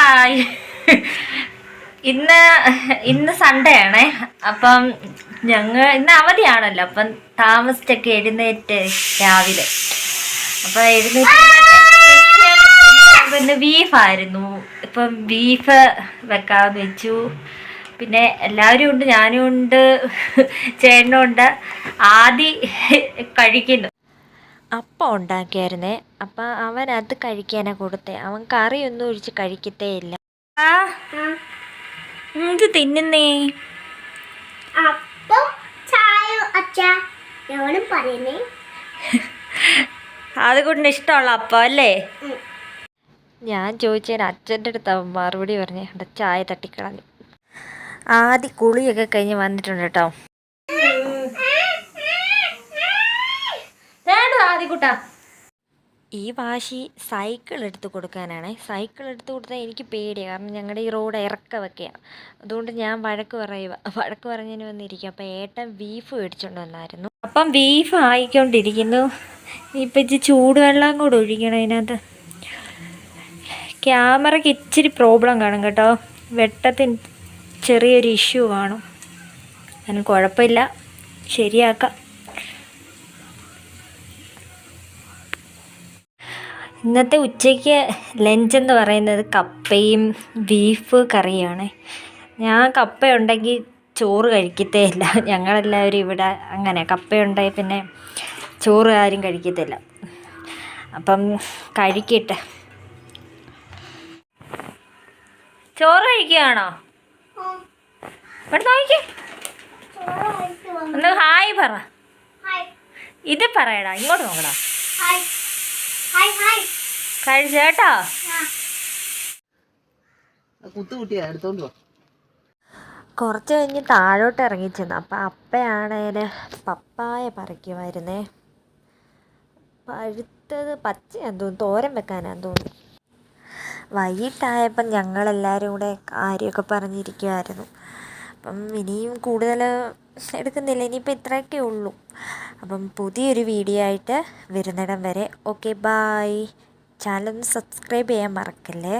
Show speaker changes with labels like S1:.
S1: Hi. ഇന്ന് ഇന്ന് Sunday ആണേ. അപ്പം ഞങ്ങൾ ഇന്ന് അവധിയാണല്ലോ. അപ്പം താമസിച്ചൊക്കെ എഴുന്നേറ്റ് രാവിലെ. അപ്പം എഴുന്നേറ്റ് പിന്നെ ബീഫായിരുന്നു ഇപ്പം ബീഫ് വെക്കാമെന്ന് വെച്ചു. പിന്നെ എല്ലാവരും ഉണ്ട് ഞാനും ഉണ്ട് ചേട്ടനും ഉണ്ട്. ആദി കഴിക്കുന്നു. അപ്പം ഉണ്ടാക്കിയായിരുന്നേ. അപ്പം അവൻ അത് കഴിക്കാനാ കൊടുത്തേ. അവൻ കറിയൊന്നും ഒഴിച്ച് കഴിക്കത്തേ ഇല്ല. ആ എന്ത് തിന്നുന്നേ?
S2: അപ്പം ചായ അച്ഛ ഞാനും പറയുന്നേ.
S1: അതുകൊണ്ട് ഇഷ്ടമുള്ള അപ്പം അല്ലേ? ഞാൻ ചോദിച്ചതിന് അച്ഛന്റെ അടുത്ത് അവൻ മറുപടി പറഞ്ഞേ അവിടെ ചായ തട്ടിക്കളഞ്ഞു. ആദ്യ കുളിയൊക്കെ കഴിഞ്ഞ് വന്നിട്ടുണ്ട് കേട്ടോ. ആദ്യക്കുട്ടാ ഈ വാശി സൈക്കിൾ എടുത്ത് കൊടുക്കാനാണ്. സൈക്കിൾ എടുത്ത് കൊടുത്താൽ എനിക്ക് പേടിയാണ് കാരണം ഞങ്ങളുടെ ഈ റോഡ് ഇറക്കമൊക്കെയാണ് അതുകൊണ്ട് ഞാൻ വഴക്ക് പറയുക വഴക്ക് പറഞ്ഞതിന് വന്നിരിക്കും അപ്പം ഏട്ടൻ ബീഫ് മേടിച്ചുകൊണ്ട് വന്നായിരുന്നു. അപ്പം ബീഫ് ആയിക്കൊണ്ടിരിക്കുന്നു. ഇപ്പം ഇച്ചിരി ചൂടുവെള്ളം കൂടെ ഒഴിക്കണം അതിനകത്ത് ക്യാമറയ്ക്ക് ഇച്ചിരി പ്രോബ്ലം കാണും കേട്ടോ. വെട്ടത്തിന് ചെറിയൊരു ഇഷ്യൂ കാണും. അതിന് കുഴപ്പമില്ല. ശരിയാക്കാം. ഇന്നത്തെ ഉച്ചയ്ക്ക് ലഞ്ച് എന്ന് പറയുന്നത് കപ്പയും ബീഫ് കറിയുമാണ്. ഞാൻ കപ്പ ഉണ്ടെങ്കിൽ ചോറ് കഴിക്കത്തേ ഇല്ല ഞങ്ങളെല്ലാവരും ഇവിടെ അങ്ങനെ കപ്പയുണ്ടായി പിന്നെ ചോറ് ആരും കഴിക്കത്തില്ല. അപ്പം കഴിക്കട്ടെ. ചോറ് കഴിക്കുകയാണോ ഇവിടെ നോക്കിക്കേ ഒന്ന് ഹായ് പറ. ഇത് പറയടാ ഇങ്ങോട്ട് നോക്കടാ. കഴിച്ചേട്ടോ
S3: കുത്തു കുട്ടിയാ എടുത്തോണ്ട് വാ.
S1: കുറച്ച് കഴിഞ്ഞ് താഴോട്ട് ഇറങ്ങി ചെന്നു അപ്പം അപ്പയാണേൽ പപ്പായ പറിക്കുമായിരുന്നേ പഴുത്തത് പച്ചയാന്ന് തോന്നുന്നു തോരൻ വെക്കാനാന്ന് തോന്നുന്നു. വൈകിട്ടായപ്പം ഞങ്ങളെല്ലാവരും കൂടെ കാര്യമൊക്കെ പറഞ്ഞിരിക്കുമായിരുന്നു അപ്പം ഇനിയും കൂടുതൽ എടുക്കുന്നില്ല. ഇനിയിപ്പോൾ ഇത്രയൊക്കെ ഉള്ളൂ. അപ്പം പുതിയൊരു വീഡിയോ ആയിട്ട് വരുന്നിടം വരെ. ഓക്കെ ബായ് ചാനൽ ഒന്ന് സബ്സ്ക്രൈബ് ചെയ്യാൻ മറക്കല്ലേ?